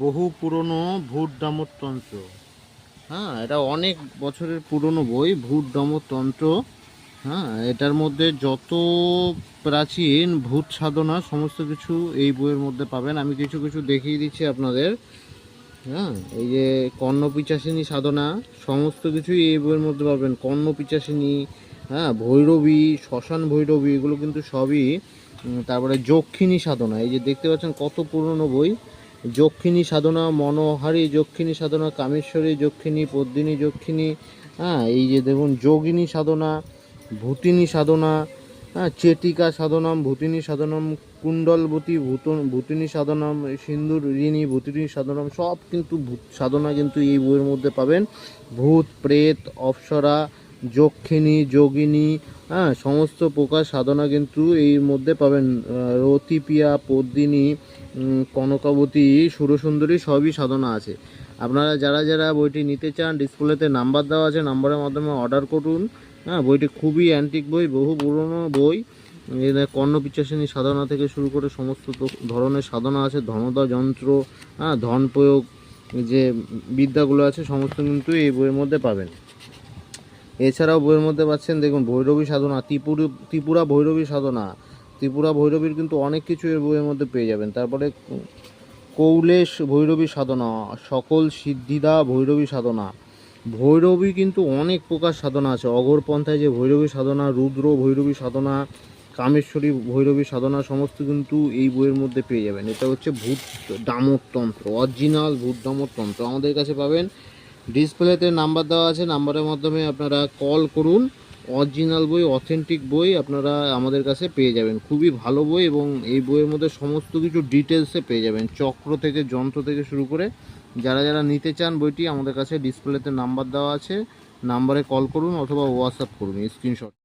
বহু পুরনো ভূত ডামরতন্ত্র হ্যাঁ এটা অনেক বছরের পুরনো বই, ভূত ডামরতন্ত্র হ্যাঁ এটার মধ্যে যত প্রাচীন ভূত সাধনা, সমস্ত কিছু এই বইয়ের মধ্যে পাবেন। আমি কিছু কিছু দেখিয়ে দিচ্ছি আপনাদের। হ্যাঁ এই যে কর্ণ পিচাসিনী সাধনা, সমস্ত কিছুই এই বইয়ের মধ্যে পাবেন। কর্ণ পিচাসিনী হ্যাঁ ভৈরবী, শ্মশান ভৈরবী, এগুলো কিন্তু সবই তারপরে যক্ষিণী সাধনা। এই যে দেখতে পাচ্ছেন কত পুরনো বই। যক্ষিণী সাধনা মনোহারী, যক্ষিণী সাধনা কামেশ্বরী, যক্ষিণী পদ্মিনী, যক্ষিণী হ্যাঁ এই যে দেখুন যোগিনী সাধনা, ভূতিনী সাধনা হ্যাঁ চেটিকা সাধনাম, ভূতিনী সাধনাম, কুণ্ডলবতী ভূতন, ভূতিনী সাধনাম, সিন্দুর ঋণী, ভূতিনী সাধনাম, সব কিন্তু ভূত সাধনা কিন্তু এই বইয়ের মধ্যে পাবেন। ভূত, প্রেত, অপ্সরা যক্ষিণী যোগিনী হ্যাঁ সমস্ত প্রকার সাধনা কিন্তু এর মধ্যে পাবেন। রতিপিয়া, পদ্মিনী কনকাবতী, সুরসুন্দরী সবই সাধনা আছে। আপনারা যারা যারা বইটি নিতে চান, ডিসপ্লেতে নাম্বার দেওয়া আছে, নাম্বারের মাধ্যমে অর্ডার করুন। হ্যাঁ বইটি খুবই অ্যান্টিক বই, বহু পুরনো বই। কর্ণ পিচাসিনী সাধনা থেকে শুরু করে সমস্ত ধরনের সাধনা আছে, ধনদা যন্ত্র হ্যাঁ ধন প্রয়োগ, যে বিদ্যাগুলো আছে, সমস্ত কিন্তু এই বইয়ের মধ্যে পাবেন। এছাড়াও বইয়ের মধ্যে পাচ্ছেন, দেখুন, ভৈরবী সাধনা, ত্রিপুরা ত্রিপুরা ভৈরবী সাধনা। ত্রিপুরা ভৈরবীর কিন্তু অনেক কিছু এর বইয়ের মধ্যে পেয়ে যাবেন। তারপরে কৌলেশ ভৈরবী সাধনা, সকল সিদ্ধিদা ভৈরবী সাধনা। ভৈরবী কিন্তু অনেক প্রকার সাধনা আছে। অগরপন্থায় যে ভৈরবী সাধনা, রুদ্র ভৈরবী সাধনা, কামেশ্বরী ভৈরবী সাধনা, সমস্ত কিন্তু এই বইয়ের মধ্যে পেয়ে যাবেন। এটা হচ্ছে ভূত ডামরতন্ত্র অরিজিনাল ভূত ডামরতন্ত্র আমাদের কাছে পাবেন ডিসপ্লেতে নাম্বার দেওয়া আছে, নাম্বারের মাধ্যমে আপনারা কল করুন। অরিজিনাল বই অথেন্টিক বই আপনারা আমাদের কাছে পেয়ে যাবেন। খুবই ভালো বই এবং এই বইয়ের মধ্যে সমস্ত কিছু ডিটেলসে পেয়ে যাবেন। চক্র থেকে, যন্ত্র থেকে শুরু করে যারা যারা নিতে চান বইটি, আমাদের কাছে ডিসপ্লেতে নাম্বার দেওয়া আছে। নাম্বারে কল করুন অথবা হোয়াটসঅ্যাপ করুন স্ক্রিনশট